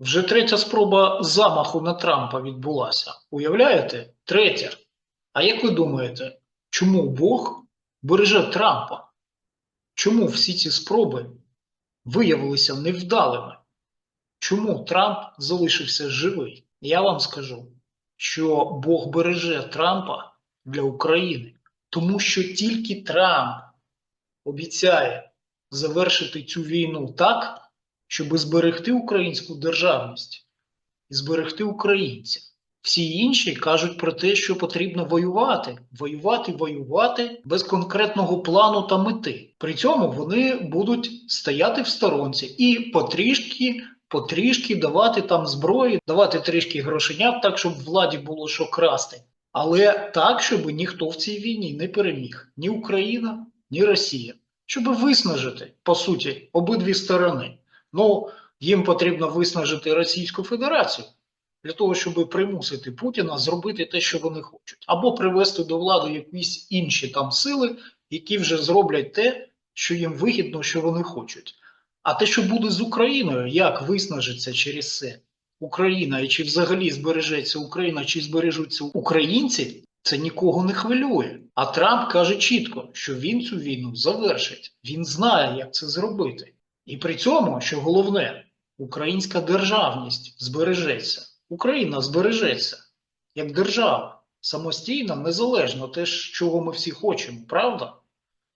Вже третя спроба замаху на Трампа відбулася. Уявляєте? Третя. А як ви думаєте, чому Бог береже Трампа? Чому всі ці спроби виявилися невдалими? Чому Трамп залишився живий? Я вам скажу, що Бог береже Трампа для України, тому що тільки Трамп обіцяє завершити цю війну так, щоб зберегти українську державність і зберегти українців. Всі інші кажуть про те, що потрібно воювати, воювати, воювати без конкретного плану та мети. При цьому вони будуть стояти в сторонці і потрішки, потрішки давати там зброї, давати трішки грошенят, так щоб владі було що красти. Але так, щоб ніхто в цій війні не переміг ні Україна, ні Росія, щоб виснажити по суті обидві сторони. Ну їм потрібно виснажити Російську Федерацію для того, щоб примусити Путіна зробити те, що вони хочуть, або привести до влади якісь інші там сили, які вже зроблять те, що їм вигідно, що вони хочуть. А те, що буде з Україною, як виснажиться через це Україна, і чи взагалі збережеться Україна, чи збережуться українці, це нікого не хвилює. А Трамп каже чітко, що він цю війну завершить. Він знає, як це зробити. І при цьому, що головне, українська державність збережеться. Україна збережеться як держава самостійно, незалежно те, чого ми всі хочемо, правда?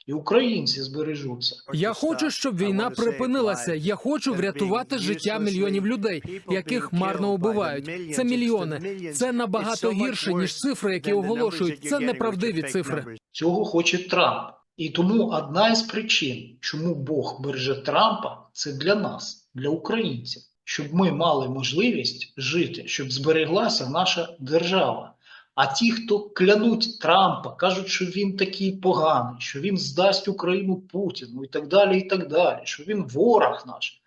І українці збережуться. Я хочу, щоб війна припинилася. Я хочу врятувати життя мільйонів людей, яких марно убивають. Це мільйони. Це набагато гірше ніж цифри, які оголошують. Це неправдиві цифри. Цього хоче Трамп. І тому одна із причин, чому Бог береже Трампа, це для нас, для українців, щоб ми мали можливість жити, щоб збереглася наша держава. А ті, хто клянуть Трампа, кажуть, що він такий поганий, що він здасть Україну Путіну і так далі, і так далі, що він ворог наш.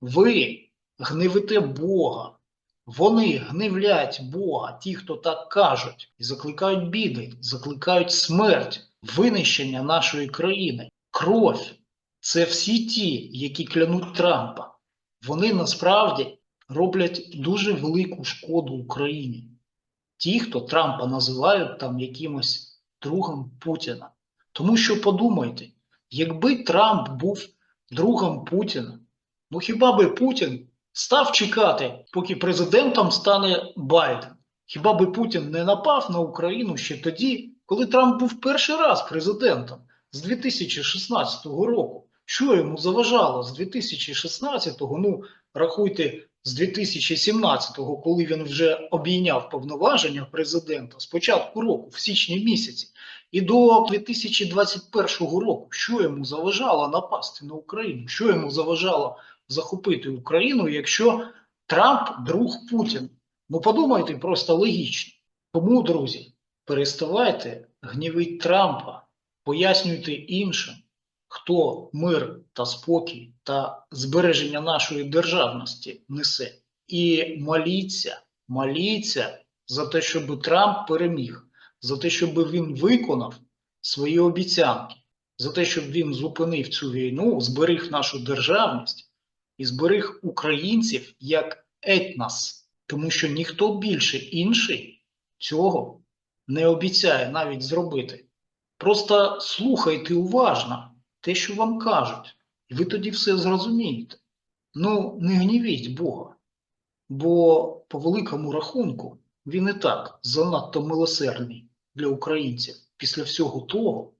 Ви гневите Бога. Вони гневлять Бога, ті, хто так кажуть, і закликають біди, закликають смерть, винищення нашої країни, кров. Це всі ті, які клянуть Трампа. Вони насправді роблять дуже велику шкоду Україні. Ті, хто Трампа називають там якимось другом Путіна. Тому що подумайте, якби Трамп був другом Путіна, ну хіба би Путін став чекати, поки президентом стане Байден? Хіба би Путін не напав на Україну ще тоді, коли Трамп був перший раз президентом з 2016 року? Що йому заважало з 2016-го, ну рахуйте, з 2017-го, коли він вже обійняв повноваження президента з початку року, в січні місяці, і до 2021 року, що йому заважало напасти на Україну? Що йому заважало захопити Україну, якщо Трамп друг Путіна? Ну подумайте просто логічно. Тому, друзі, переставайте гнівити Трампа, пояснюйте іншим хто мир та спокій та збереження нашої державності несе. І моліться, моліться за те, щоб Трамп переміг, за те, щоб він виконав свої обіцянки, за те, щоб він зупинив цю війну, зберіг нашу державність і зберіг українців як етнос, тому що ніхто більше інший цього не обіцяє навіть зробити. Просто слухайте уважно те, що вам кажуть, і ви тоді все зрозумієте. Ну, не гнівіть Бога, бо по великому рахунку він і так занадто милосердний для українців після всього того,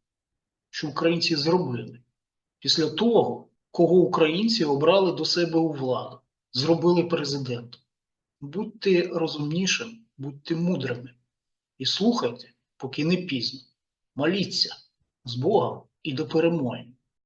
що українці зробили, після того, кого українці обрали до себе у владу, зробили президентом. Будьте розумнішими, будьте мудрими і слухайте, поки не пізно. Моліться з Богом і до перемоги.